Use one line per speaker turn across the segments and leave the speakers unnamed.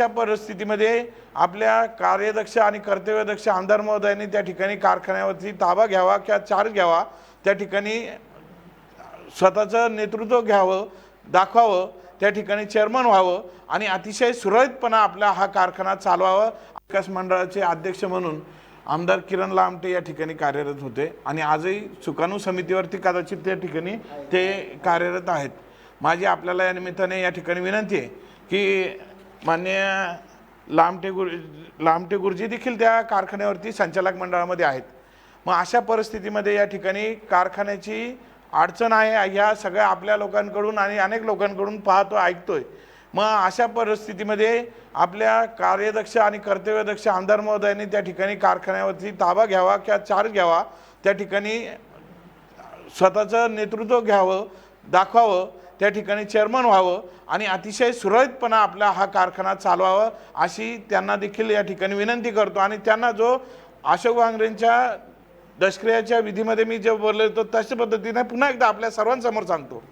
अशा परिस्थितीमध्ये आपल्या कार्यदक्ष आणि कर्तव्यदक्ष आमदार महोदयांनी त्या ठिकाणी कारखान्यावरती ताबा घ्यावा किंवा चार्ज घ्यावा त्या ठिकाणी स्वतःचं नेतृत्व घ्यावं दाखवावं त्या ठिकाणी चेअरमन व्हावं आणि अतिशय सुरळीतपणा आपला हा कारखाना चालवावा विकास मंडळाचे अध्यक्ष म्हणून आमदार किरण लामटे या ठिकाणी कार्यरत होते आणि आजही सुकाणू समितीवरती कदाचित त्या ठिकाणी ते कार्यरत आहेत. माझी आपल्याला या निमित्ताने या ठिकाणी विनंती आहे की मान्य लामटे गुरु लामटे गुरुजी देखील त्या कारखान्यावरती संचालक मंडळामध्ये आहेत. मग अशा परिस्थितीमध्ये या ठिकाणी कारखान्याची अडचण आहे ह्या सगळ्या आपल्या लोकांकडून आणि अनेक लोकांकडून पाहतो ऐकतोय. मग अशा परिस्थितीमध्ये आपल्या कार्यदक्ष आणि कर्तव्यदक्ष आमदार महोदयांनी त्या ठिकाणी कारखान्यावरती ताबा घ्यावा किंवा चार्ज घ्यावा त्या ठिकाणी स्वतःचं नेतृत्व घ्यावं दाखवावं त्या ठिकाणी चेअरमन व्हावं आणि अतिशय सुरळीतपणा आपला हा कारखाना चालवावा अशी त्यांना देखील या ठिकाणी विनंती करतो. आणि त्यांना जो अशोक वांगरेंच्या दशक्रियाच्या विधीमध्ये मी जे बोललो होतो तशा पद्धतीने पुन्हा एकदा आपल्या सर्वांसमोर सांगतो.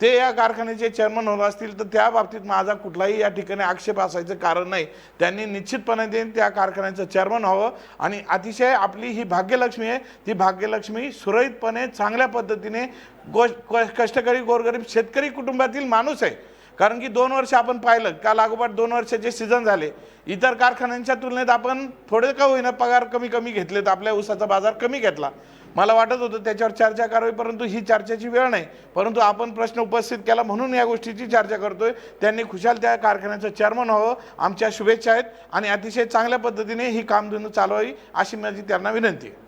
ते या कारखान्याचे चेअरमन होत असतील तर त्या बाबतीत माझा कुठलाही या ठिकाणी आक्षेप असायचं कारण नाही. त्यांनी निश्चितपणे ते त्या कारखान्याचं चेअरमन व्हावं आणि अतिशय आपली ही भाग्यलक्ष्मी आहे. ती भाग्यलक्ष्मी सुरळीतपणे चांगल्या पद्धतीने गो कष्टकरी गोरगरीब शेतकरी कुटुंबातील माणूस आहे. कारण की दोन वर्ष आपण पाहिलं का लागोपाठ दोन वर्षाचे सीझन झाले इतर कारखान्यांच्या तुलनेत आपण थोडे का होईना पगार कमी कमी घेतलेत आपल्या ऊसाचा बाजार कमी घेतला. मला वाटत होतं त्याच्यावर चर्चा करावी परंतु ही चर्चेची वेळ नाही. परंतु आपण प्रश्न उपस्थित केला म्हणून या गोष्टीची चर्चा करतोय. त्यांनी खुशाल त्या कारखान्याचं चेअरमन व्हावं आमच्या शुभेच्छा आहेत आणि अतिशय चांगल्या पद्धतीने ही कामधुनू चालवावी अशी माझी त्यांना विनंती आहे.